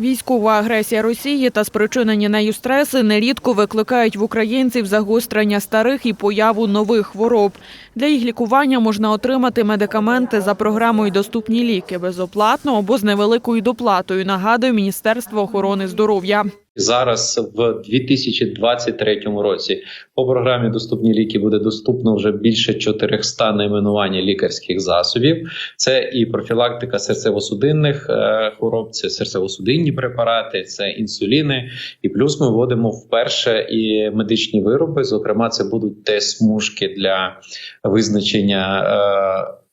Військова агресія Росії та спричинені нею стреси нерідко викликають в українців загострення старих і появу нових хвороб. Для їх лікування можна отримати медикаменти за програмою Доступні ліки безоплатно або з невеликою доплатою. Нагадує Міністерство охорони здоров'я. Зараз в 2023 році по програмі Доступні ліки буде доступно вже більше 400 найменувань лікарських засобів. Це і профілактика серцево-судинних е, хвороб, це серцево-судинні препарати, це інсуліни. І плюс ми вводимо вперше і медичні вироби. Зокрема, це будуть тест-смужки для визначення е,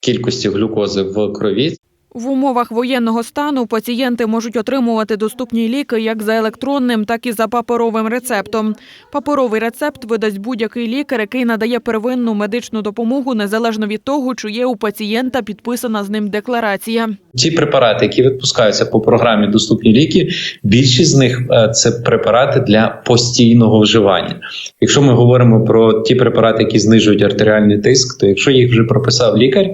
кількості глюкози в крові. В умовах воєнного стану пацієнти можуть отримувати доступні ліки як за електронним, так і за паперовим рецептом. Паперовий рецепт видасть будь-який лікар, який надає первинну медичну допомогу незалежно від того, чи є у пацієнта підписана з ним декларація. Ті препарати, які відпускаються по програмі Доступні ліки, більшість з них е, це препарати для постійного вживання. Якщо ми говоримо про ті препарати, які знижують артеріальний тиск, то якщо їх вже прописав лікар.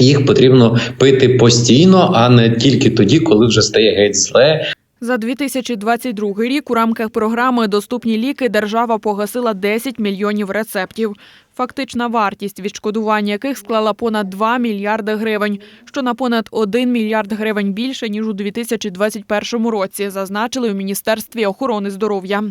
Їх потрібно пити постійно, а не тільки тоді, коли вже стає геть зле, За 2022 рік у рамках програми Доступні ліки держава погасила 10 мільйонів рецептів. Фактична вартість відшкодування яких склала понад 2 мільярди гривень, що на понад 1 мільярд гривень більше ніж у 2021 році, зазначили у міністерстві охорони здоров'я.